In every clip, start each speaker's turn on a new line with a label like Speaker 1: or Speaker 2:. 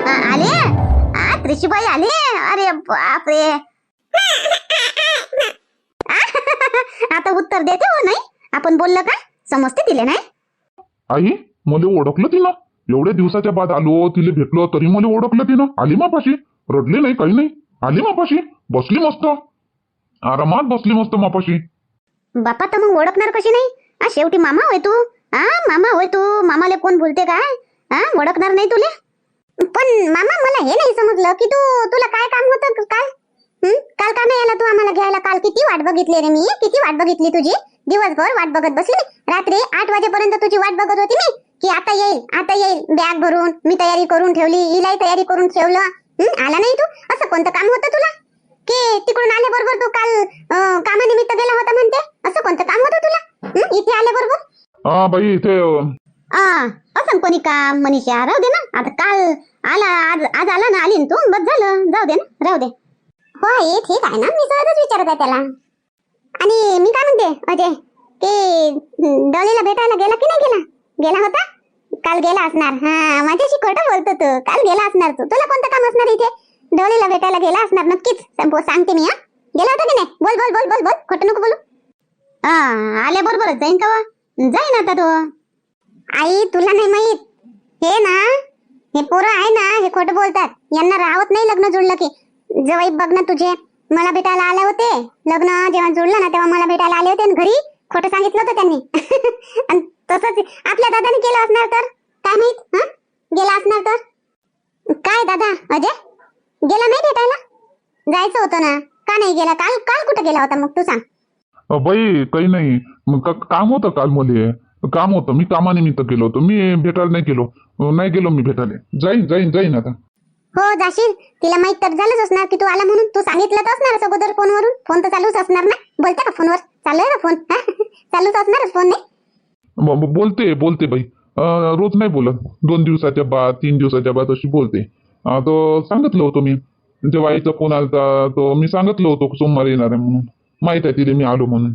Speaker 1: आले? आ त्रिशीबाई आले? अरे बापरे. आता उत्तर देते हो नाही? आपण बोललं का? समजते तिले नाही?
Speaker 2: आई मला ओळखलं तिनं एवढ्या दिवसाच्या बाद आलो तिला भेटलो तरी मला ओळखलं तिनं. आली मापाशी. रडली नाही काही नाही. आली मापाशी. बसली मस्त. आरामात बसली मस्त मापाशी.
Speaker 1: बापा तर मग ओळखणार कशी नाही? आ शेवटी मामा होय तू. हा मामा होय तू. मामाले कोण बोलते काय? हा ओळखणार नाही तुले? पण मामा मला हे नाही समजलं की तू तुला काय काम होतं काय हं? काल का नाही आला तू आम्हाला घ्यायला? काल किती वाट बघितली रे मी? किती वाट बघितली तुझी? दिवसभर वाट बघत बसली मी. रात्री आठ वाजेपर्यंत तुझी वाट बघत होती मी. की आता येईल आता येईल. बॅग भरून मी तयारी करून ठेवली हिलाही तयारी करून ठेवलं. हं? आला नाही तू? असं कोणतं काम होतं तुला? की तिकडून आल्याबरोबर तू काल अं, कामानिमित्त गेला होता म्हणते? असं कोणतं काम होतं तुला? हं? इथे आल्याबरोबर
Speaker 2: हा बाई इथे. अं,
Speaker 1: असं कोणी काम मनीषा? राहू दे ना. आता काल आला आज आज आला ना आली ना तू? बस झालं. जाऊ दे ना राहू दे. हो हे ठीक आहे ना. मी सहजच विचारत आहे त्याला. आणि मी काय म्हणते अजय ते डोलीला भेटायला गेला की नाही गेला? गेला होता? काल गेला असणार. हा माझ्याशी खोटं बोलतो तू. काल गेला असणार तू. तुला कोणतं काम असणार इथे? डोलीला भेटायला गेला असणार. नक्कीच. सांगते मी हा. गेला होता की नाही? बोल बोल बोल बोल बोल. खोटं नको बोलू. हा आल्याबरोबरच जाईन का? जाईन आता तो. आई तुला नाही माहीत. हे ना हे पोरं आहे ना हे खोटं बोलतात. यांना राहत नाही लग्न जुळलं की. जवाई बघ ना तुझे. मला भेटायला आले होते. लग्न जेव्हा जुळलं ना तेव्हा मला भेटायला आले होते घरी खोटं सांगितलं होतं त्यांनी. आणि तसंच आपल्या दादाने केलं असणार तर? काय माहीत? गेला असणार तर? काय दादा? अजय? गेला नाही भेटायला? जायचं होतं ना. का नाही गेला? काल काल कुठं गेला होता मग? तू सांग.
Speaker 2: बाई काही नाही. मग काम होतं काल मले. काम होतं. मी कामानिमित्त गेलो होतो. मी भेटायला नाही गेलो. अं, नाही गेलो मी भेटायला. जाईन जाईन जाईन आता.
Speaker 1: हो जाशील. तिला माहीत तर झालंच असणार की तू आला म्हणून. तू सांगितलं तर असणारच अगोदर फोनवरून. फोन तर चालूच असणार ना? बोलते का फोनवर? चालू आहे का फोन? चालूच असणारच फोन नाही?
Speaker 2: ब- ब- बोलते बोलते बाई. अं, रोज नाही बोलत. दोन दिवसाच्या बाद तीन दिवसाच्या बाद अशी बोलते. अं, तो सांगितलं होतं मी. जेव्हा आईचा फोन आलता. तो मी सांगितलं होतं सोमवारी येणार आहे म्हणून. माहीत आहे तिला मी आलो म्हणून.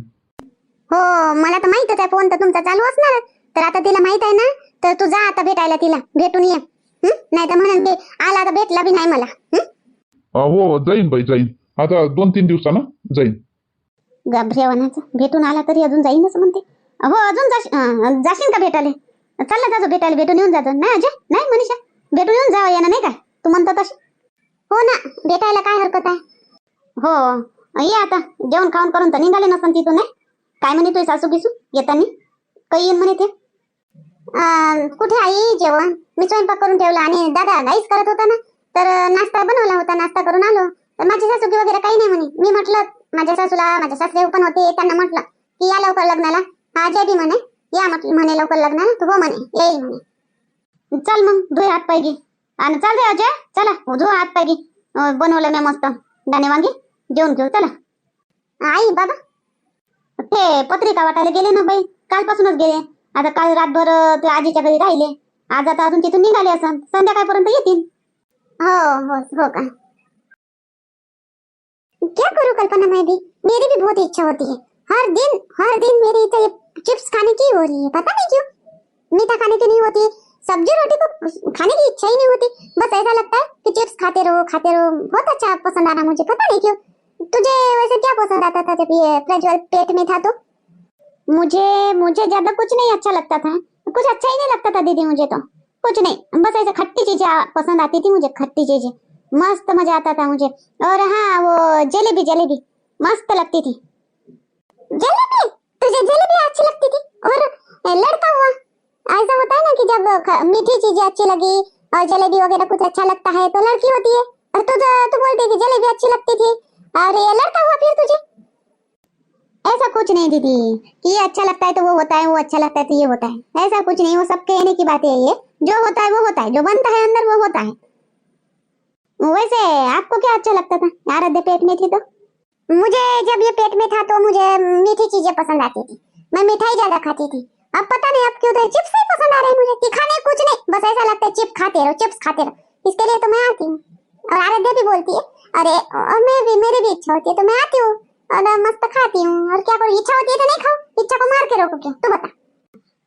Speaker 1: हो मला तर माहितच आहे फोन तर तुमचा चालू असणार तर आता तिला माहीत आहे ना तर तू जा आता भेटायला तिला भेटून ये. नाही तर म्हणून ते आला तर भेटला बी नाही मला. हं?
Speaker 2: जाईन बाई जाईन. आता दोन तीन दिवसानं जाईन.
Speaker 1: गभरेवनाचं भेटून आला तरी अजून जाईनच म्हणते. हो अजून जाशील का भेटायला? चालला जातो भेटायला भेटून येऊन जातो नाही अजय नाही मनीषा. भेटून येऊन जावं यानं नाही का? तू म्हणतो तशी. हो ना भेटायला काय हरकत आहे? हो ये आता. जेवण खाऊन करून तर निघाले नसन तिथून नाही काय म्हणे तुझी सासू बिसू? येतानी? काही येईन म्हणे ते अं, कुठे आई जेवण? मी स्वयंपाक करून ठेवला आणि दादा गाईच करत होता ना. तर नाश्ता बनवला होता नाश्ता करून आलो. तर माझी सासू वगैरे काही नाही म्हणे. मी म्हटलं माझ्या सासूला माझ्या सासरे पण होते त्यांना म्हटलं की या लवकर लग्नाला. हा जे बी म्हणे या म्हटलं म्हणे लवकर लग्नाला. तू हो म्हणे येईल म्हणे. चल मग धुय हात पाहिजे आणि चल रे अजय चला. धुवा हात पाहिजे बनवलं मी मस्त. दाणे वांगे जेवण घेऊ. चला. आई बाबा. ते पत्रिका वाटायला गेले ना बाई कालपासूनच गेले. आता काल रातभर ते आजीच्या घरी राहिले. आज आता अजून तिथून निघाले असं. संध्याकाळपर्यंत येतील. हो हो हो का? क्या करूं कल्पना मैं भी मेरी भी बहुत इच्छा होती है। हर दिन हर दिन मेरी तो ये चिप्स खाने की हो रही है। पता नहीं क्यों? मीठा खाने की नहीं होती। सब्जी रोटी को खाने की इच्छा ही नहीं होती। बस ऐसा लगता है कि चिप्स खाते रहो खाते रहो। बहुत अच्छा पसंद आ रहा मुझे। पता नहीं क्यों? तुझे वैसे क्या पसंद आता था जब ये प्रज्वल पेट में था तो? मुझे मुझे ज़्यादा कुछ नहीं अच्छा लगता था। कुछ अच्छा ही नहीं लगता था दीदी मुझे तो। कुछ नहीं। बस ऐसे खट्टी चीज़ें पसंद आती थी मुझे, खट्टी चीज़ें। मस्त मज़ा आता था मुझे। और हाँ वो जलेबी जलेबी। मस्त लगती थी। जलेबी? तुझे जलेबी अच्छी लगती थी? और लड़का हुआ। ऐसा होता है ना कि जब मीठी चीज़ें अच्छी लगी और जलेबी वगैरह कुछ अच्छा लगता है तो लड़की होती है। और तू तू बोलती है कि जलेबी अच्छी लगती थी। और ये लड़का हुआ फिर तुझे? ऐसा कुछ नहीं दीदी। कि ये अच्छा लगता है तो वो होता है, वो अच्छा लगता है तो ये होता है। ऐसा कुछ नहीं, वो सब कहने की बात है ये। जो होता है, वो होता है। जो बनता है अंदर, वो होता है। वैसे, आपको क्या अच्छा लगता था? आराध्य पेट में थी तो? मुझे, जब ये पेट में था तो मुझे मीठी चीज़ें पसंद आती थी। मैं मिठाई ज़्यादा खाती थी। अब पता नहीं, अब क्यों तो चिप्स ही पसंद आ रहे हैं मुझे दिखाने कुछ नहीं। बस ऐसा लगता है चिप खाते रहो, चिप्स खाते रहो। इसके लिए तो मैं आती हूँ। और आराध्या भी बोलती है अरे और मैं भी मेरी भी इच्छा होती है तो मैं आती हूँ और मस्त खाती हूँ और क्या करूँ इच्छा होती है तो नहीं खाओ इच्छा को मार के रोको क्यों? तू बता.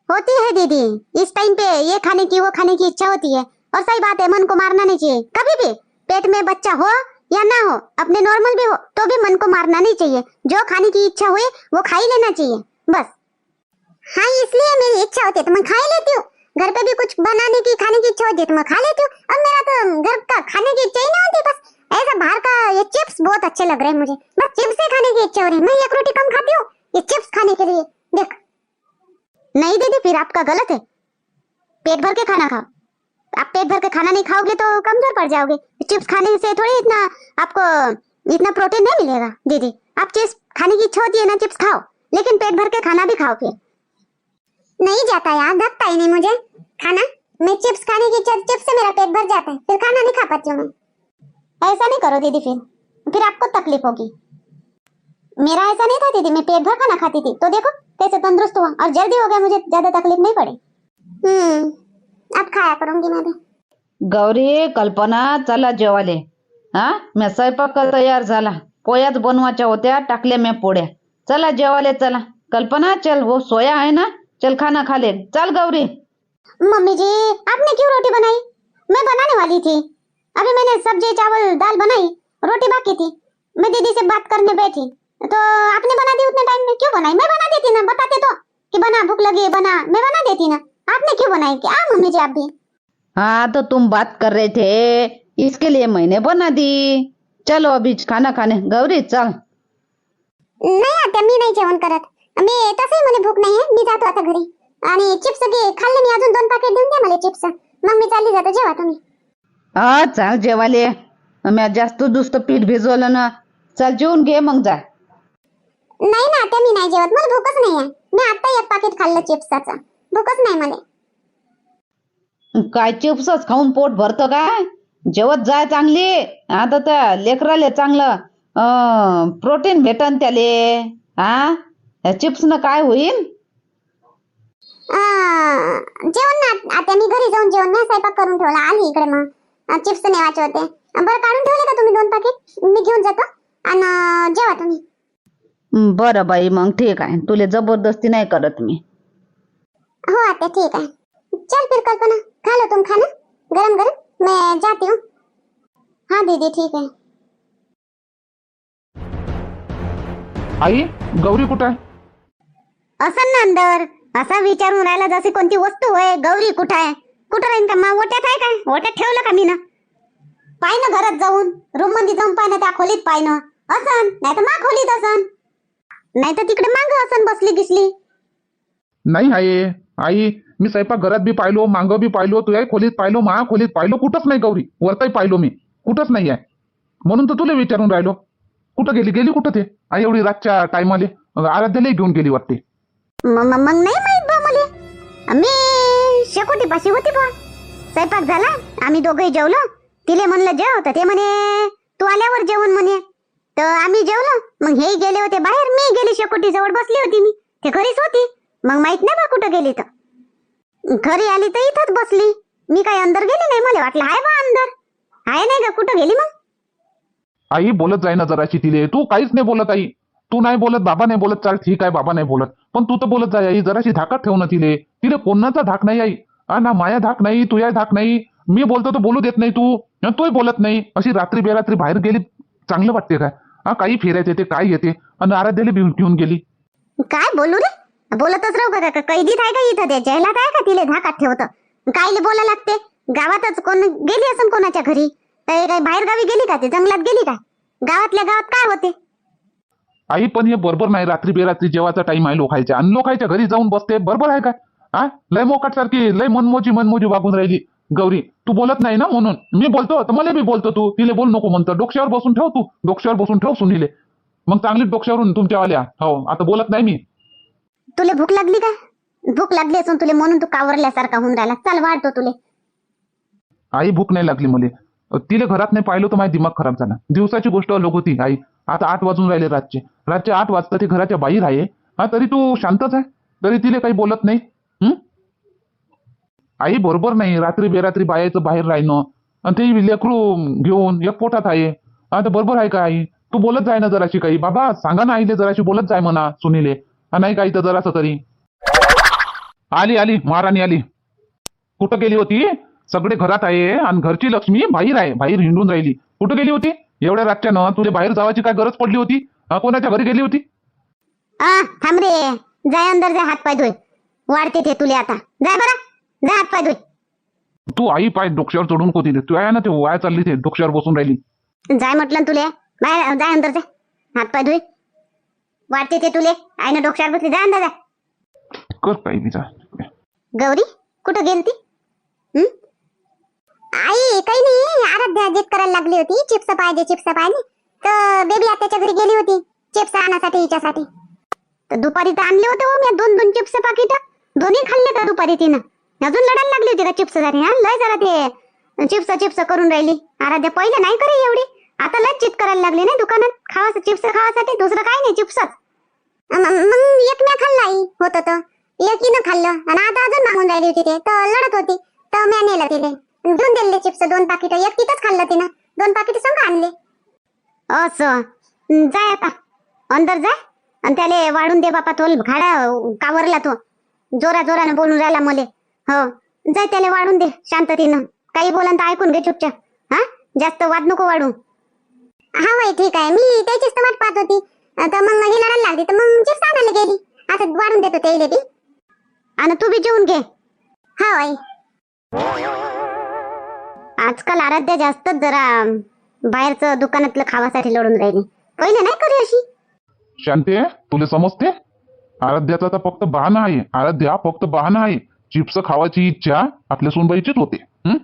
Speaker 1: होती है दीदी इस टाइम पे ये खाने की वो खाने की इच्छा होती है और सही बात है मन को मारना नहीं चाहिए। कभी भी पेट में बच्चा हो या ना हो अपने नॉर्मल भी हो तो भी मन को मारना नहीं चाहिए। जो खाने की इच्छा हुई वो खा ही लेना चाहिए बस। हाँ इसलिए मेरी इच्छा होती है तो मैं खा ही लेती हूँ। घर पे भी कुछ बनाने की, खाने की इच्छा होती है तो मैं खा लेती हूँ। अब मेरा तो घर का खाने की इच्छा ही नहीं होती, बस ऐसा बाहर का ये चिप्स बहुत अच्छे लग रहे हैं मुझे। बस चिप्स ही खाने की इच्छा हो रही है। मैं एक रोटी कम खाती हूँ, ये चिप्स खाने के लिए। देख। नहीं दीदी, फिर आपका गलत है। पेट भर के खाना खाओ। आप पेट भर के खाना नहीं खाओगे तो कमज़ोर पड़ जाओगे। चिप्स खाने से थोड़ी इतना आपको इतना प्रोटीन नहीं मिलेगा दीदी। आप चिप्स खाने की इच्छा होती है ना, चिप्स खाओ। लेकिन पेट भर के खाना भी खाओ फिर। नहीं जाता यार धकता ही नहीं मुझे। खाना? मैं चिप्स खाने की इच्छा चिप्स से मेरा पेट भर जाता है। फिर खाना नहीं खा पाती हूँ मैं। ऐसा नहीं करो दीदी फिर। फिर आपको तकलीफ होगी। मेरा ऐसा नहीं था दीदी मैं पेट भर खाना खाती थी। तो देखो कैसे तंदुरुस्त हुआ। और जल्दी हो गया मुझे ज्यादा तकलीफ नहीं पड़ी। हम्म अब खाया करूंगी मैं भी।
Speaker 3: गौरी कल्पना चला जेवाले। हा? मी स्वयंपाक तयार झाला। पोयाच बनवायच्या होत्या टाकल्या मी पोळ्या चला जेवाले चला। कल्पना चल वो सोया आहे ना? चल खाना खा ले। चल गौरी।
Speaker 1: मम्मी जी आपने क्यों रोटी बनाई? मैं बनाने वाली थी। अभी मैंने सब्ज़ी चावल दाल बनाई रोटी बाकी थी। मैं दीदी से बात करने बैठी। तो आपने बना दी उतने टाइम में? क्यों बनाई? मैं बना देती ना बताते तो कि बना भूख लगी बना। मैं बना देती ना। आपने क्यों बनाई? क्या मम्मी जी आप भी?
Speaker 3: हाँ तो तुम बात कर रहे थे। इसके लिए मैंने बना दी। चलो अभी खाना खाने। गौरी चल।
Speaker 1: नाही आता मी नाही जेवण करत। मी तसंही मला भूक नाही आहे मी जातो आता घरी. आणि चिप्स घे खाल्ले मी अजून दोन पाकिट देऊन द्या मला चिप्स मग मी चालली जातो जेवा तुम्ही.
Speaker 3: हा चाल जेवाले. मी जास्त दुस्त पीठ भिजवलं ना. चल जेवून घे मग जा.
Speaker 1: नाही ना आता मी नाही जेवत. मला भूकच नाही आहे मी आता एक पाकिट खाल्लं चिप्सचं भूकच नाही मला.
Speaker 3: काय चिप्सच खाऊन पोट भरतं काय? जेवत जाय चांगली. आता त्या लेकराले चांगलं प्रोटीन भेटन त्याले. हा? चिप्स न काय होईल?
Speaker 1: अं, जेवण ना. आता मी घरी जाऊन जेवण नाही स्वयंपाक करून ठेवला. आली इकडे मग. चिप्स नेवायचे होते. अं, बरं काढून ठेवले का तुम्ही दोन पाकिट मी घेऊन जातो. आणि अं, जेवा तुम्ही.
Speaker 3: हं, बरं बाई मग ठीक आहे. तुले जबरदस्ती नाही करत मी.
Speaker 1: हो आता ठीक है चल फिर कल्पना. खा लो तुम खाना. गरम गरम. मैं जाती हूँ. हाँ दीदी ठीक है
Speaker 2: आई गौरी कुठं आहे?
Speaker 1: असं ना अंदर असा विचारून राहिला जशी कोणती वस्तू आहे गौरी कुठं आहे? कुठं राहीन का मग ओट्यात आहे काय? ओट्यात ठेवलं का मी ना पाय ना घरात जाऊन रूममध्ये जाऊन पाय ना त्या खोलीत पाय ना असन नाही तर मा खोलीत असन. नाही तर तिकडे मांग असन बसली गिसली.
Speaker 2: नाही आहे आई मी स्वयंपाक घरात बी पाहिलो मांग बी पाहिलो तुझ्या खोलीत पाहिलो महा खोलीत पाहिलो कुठंच नाही गौरी. वरताही पाहिलो मी. कुठंच नाही आहे. म्हणून तर तुला विचारून राहिलो. कुठं गेली? गेली कुठं ते? आई एवढी रातच्या टायमाले आराध्यालाही घेऊन गेली वाटते.
Speaker 1: मग नाही माहीत बा मले. मी शेकोटी पाशी होती बा स्वयंपाक झाला आम्ही दोघंही जेवलो. तिले म्हणलं जेव. तर ते म्हणे तू आल्यावर जेवण म्हणे. तर आम्ही जेवलो. मग हे गेले होते बाहेर. मी गेली शेकोटी जवळ बसली होती मी. ते घरीच होती. मग माहीत नाही बा कुठं गेली तर. घरी आली तर इथंच बसली. मी काही अंदर गेली नाही मला. वाटलं आहे बा अंदर. आहे नाही का कुठं गेली मग?
Speaker 2: आई बोलत जाय ना जराशी तिले. तू काहीच नाही बोलत आई. तू नाही बोलत बाबा नाही बोलत चाल ठीक आहे बाबा नाही बोलत. पण तू तर बोलत जाय आई जराशी धाकात ठेव ना तिले. तिने कोणाचा धाक नाही आई? ना माया धाक नाही तुझ्या धाक नाही. मी बोलतो तर बोलू देत नाही तू. तूही बोलत नाही. अशी रात्री बेरात्री बाहेर गेली चांगलं वाटते काय? हा काही फिरायचे ते काय येते आणि आराध्याला घेऊन घेऊन गेली.
Speaker 1: काय बोलू रे? बोलतच राहू का का- कैदीत आहे का इथं ते? जैलात आहे का तिले धाकात ठेवतं? कायले बोला लागते? गावातच कोण गेली असन कोणाच्या घरी? तर काही बाहेर गावी गेली का ते? जंगलात गेली का? गावातल्या गावात काय होते?
Speaker 2: आई पण हे बरोबर नाही रात्री बेरात्री जेवाचा टाइम आहे लोकायच्या. आणि लोकांच्या घरी जाऊन बसते बरोबर आहे काय हा? लय मोकाट सारखी लय मनमोजी मनमोजी वागून राहिली. गौरी तू बोलत नाही ना म्हणून? मी बोलतो तर मला बी बोलतो तू. तिले बोल नको म्हणतो. डोक्यावर बसून ठेव तू. डोक्यावर बसून ठेव सुनीले. मग चांगली डोक्यावरून तुमच्यावाल्या हो आता बोलत नाही मी.
Speaker 1: तुले भूक लागली का? भूक लागली असून तुले म्हणून तू कावरल्यासारखा होऊन राहिला. चल वाढतो तुले.
Speaker 2: आई भूक नाही लागली मले. तिले घरात नाही पाहिलं तर माझा दिमाग खराब झाला. दिवसाची गोष्ट लोक होती आई. आता आठ वाजून राहिले रातचे. रातचे आठ वाजता ते घराच्या बाहेर आहे. हा तरी तू शांतच आहे. तरी तिले काही बोलत नाही. हम्म आई बरोबर नाही. रात्री बेरात्री बायाचं बाहेर राहणं. आणि ते लेकरू घेऊन एक पोटात आहे. आता बरोबर आहे का आई? तू बोलत जाय ना जराशी काही. बाबा सांगा ना आईले जराशी बोलत जाय म्हणा सुनीले. नाही काही तर जरासं तरी. आली आली. महाराणी आली. कुठं गेली होती? सगळे घरात आहे आणि घरची लक्ष्मी बाहेर आहे. बाहेर हिंडून राहिली. कुठं गेली होती? एवढ्या रातच्यानं तुला बाहेर जावायची काय गरज पडली होती? कोणाच्या घरी गेली होती?
Speaker 1: आ थांब रे. जाय अंदर जाय हात पाय धुय. वाढते ते तुले आता. जाय बरं. जाय हात पाय धुय.
Speaker 2: तू आई पाय डोक्यावर चढून होती तू आहे ना ते वाया चालली ते डोक्यावर बसून राहिली.
Speaker 1: जाय म्हटलं ना तुले. बाहेर जाय अंदर जाय. हात पाय धुय. वाढते ते तुले. आईनं डोक्यावर बसली. जाय अंदर जाय.
Speaker 2: कर काही विचार
Speaker 1: गौरी कुठं गेलती? हं? आई काही नाही आराध्या जिद करायला लागली होती. चिप्स पाहिजे चिप्स पाहिजे. तर बेबी आत्याच्या घरी गेली होती चिप्स आणण्यासाठी हिच्यासाठी. तर दुपारी तर आणले होते हो मी दोन दोन चिप्स पाकिट. दोन्ही खाल्ले तर दुपारी तिनं. अजून लढायला लागली होती का चिप्ससाठी हा? लय जरा ते चिप्स चिप्स करून राहिली. आराध्या पहिले नाही करे एवढी. आता लय चित करायला लागली नाही दुकानात. खावा चिप्स खावासाठी दुसरं काही नाही चिप्सच. मग एक मी खाल्ला आई होत तर. एकीनं खाल्लं. आणि आता अजून मागून राहिली होती ते. तर लढत होती. तर मी नेलं तिथे घेऊन दिले चिप्स दोन पाकिट एक तिथंच खाल्लं तिनं. दोन पाकिट संग आणले. असं. हं, जाय आता. अंदर जाय. आणि त्याले वाढून दे बापा तो घाडा कावरला तो. जोरा जोरानं बोलून राहिला मले. हो. जाय त्याला वाढून दे शांततेनं. काही बोलन तर ऐकून घे चुपचाप. हा? जास्त वाद नको वाढू. हा बाई ठीक आहे. मी त्याचीच तर वाट पाहत होती. तर मग ही लढायला लागली तर मग चिप्स आणायला गेली. असं वाढून देतो त्याला बी. आणि तू बी जेवून घे. हा बाई. आजकाल आराध्या जास्तच जरा बाहेरचं दुकानातलं खावासाठी लढून राहिली. पहिले नाही करी अशी?
Speaker 2: शांती तुला समजते? आराध्याचा तर फक्त बहाणा आहे. आराध्या फक्त बहाणा आहे. चिप्स खावायची इच्छा आपल्या सुनबाईचीच होते. हं?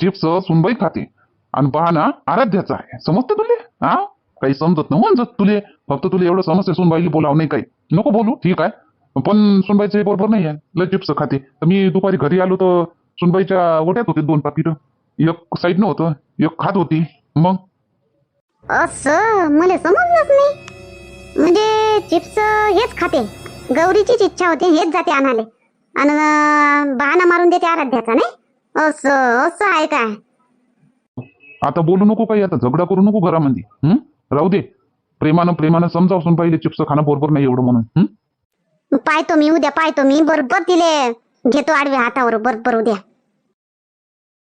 Speaker 2: चिप्स सुनबाई खाते. आणि बहाणा आराध्याचा आहे. समजते तुले? हा? काही समजत नाही म्हणजत तुले? फक्त तुला एवढं समजते सुनबाईला बोलावं नाही काही. नको बोलू. ठीक आहे. पण सुनबाईचं हे बरोबर नाही आहे. लय चिप्स खाते. तर मी दुपारी घरी आलो तर सुनबाईच्या ओट्यात होते दोन पाकिटं. एक साईडनं होतं एक खात होती. मग?
Speaker 1: असं? मला समजलंच नाही. म्हणजे चिप्स हेच खाते. गौरीचीच इच्छा होती हेच जाते आणाले आणि अं, बहाणा मारून देते आराध्याचा नाही? असं असं आहे काय?
Speaker 2: आता बोलू नको काही आता झगडा करू नको घरामध्ये हं? राहू दे. प्रेमानं प्रेमानं समजावून पाहिजे चिप्स खाणं बरोबर नाही एवढं म्हणून?
Speaker 1: पाहतो मी उद्या पाहतो मी. बरोबर तिले घेतो आडव्या हातावर बरोबर उद्या.